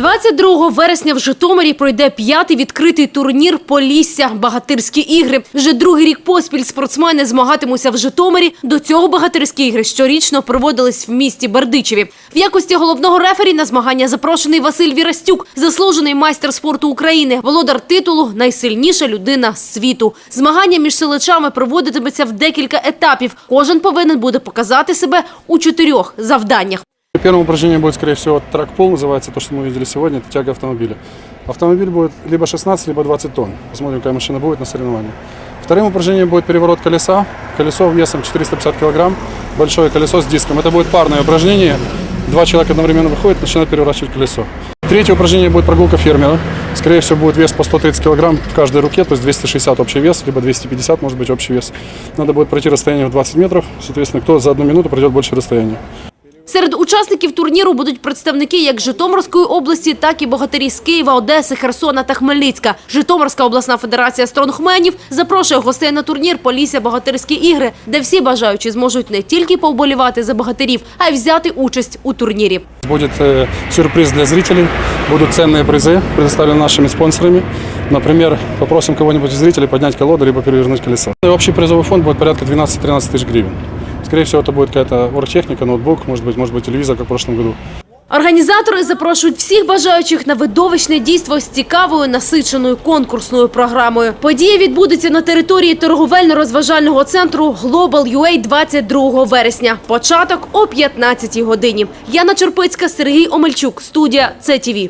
22 вересня в Житомирі пройде п'ятий відкритий турнір Полісся Багатирські ігри. Вже другий рік поспіль спортсмени змагатимуться в Житомирі. До цього багатирські ігри щорічно проводились в місті Бердичеві. В якості головного рефері на змагання запрошений Василь Вірастюк, заслужений майстер спорту України, володар титулу Найсильніша людина світу. Змагання між силачами проводитиметься в декілька етапів. Кожен повинен буде показати себе у чотирьох завданнях. Первым упражнением будет, скорее всего, трак-пол, называется то, что мы видели сегодня, это тяга автомобиля. Автомобиль будет либо 16, либо 20 тонн. Посмотрим, какая машина будет на соревновании. Вторым упражнением будет переворот колеса. Колесо весом 450 килограмм, большое колесо с диском. Это будет парное упражнение. Два человека одновременно выходят, начинают переворачивать колесо. Третье упражнение будет прогулка фермера. Скорее всего, будет вес по 130 килограмм в каждой руке, то есть 260 общий вес, либо 250 может быть общий вес. Надо будет пройти расстояние в 20 метров. Соответственно, кто за одну минуту пройдет больше расстояния. Серед учасників турніру будуть представники як Житомирської області, так і богатирі з Києва, Одеси, Херсона та Хмельницька. Житомирська обласна федерація стронгменів запрошує гостей на турнір Полісся Богатирські ігри, де всі бажаючі зможуть не тільки повболівати за богатирів, а й взяти участь у турнірі. Будет э, сюрприз для зрителей, будут ценные призы, предоставлены нашими спонсорами. Например, попросим кого-нибудь из зрителей поднять колоду, либо перевернуть колесо. И общий призовой фонд будет порядка 12-13 тысяч гривен. Скорее всего, это будет какая-то оргтехника, ноутбук, может быть, может быть, телевизор, как в прошлом году. Організатори запрошують всіх бажаючих на видовищне дійство з цікавою насиченою конкурсною програмою. Подія відбудеться на території торговельно-розважального центру Global UA 22 вересня. Початок о 15 годині. Яна Черпицька, Сергій Омельчук, студія ЦТВ.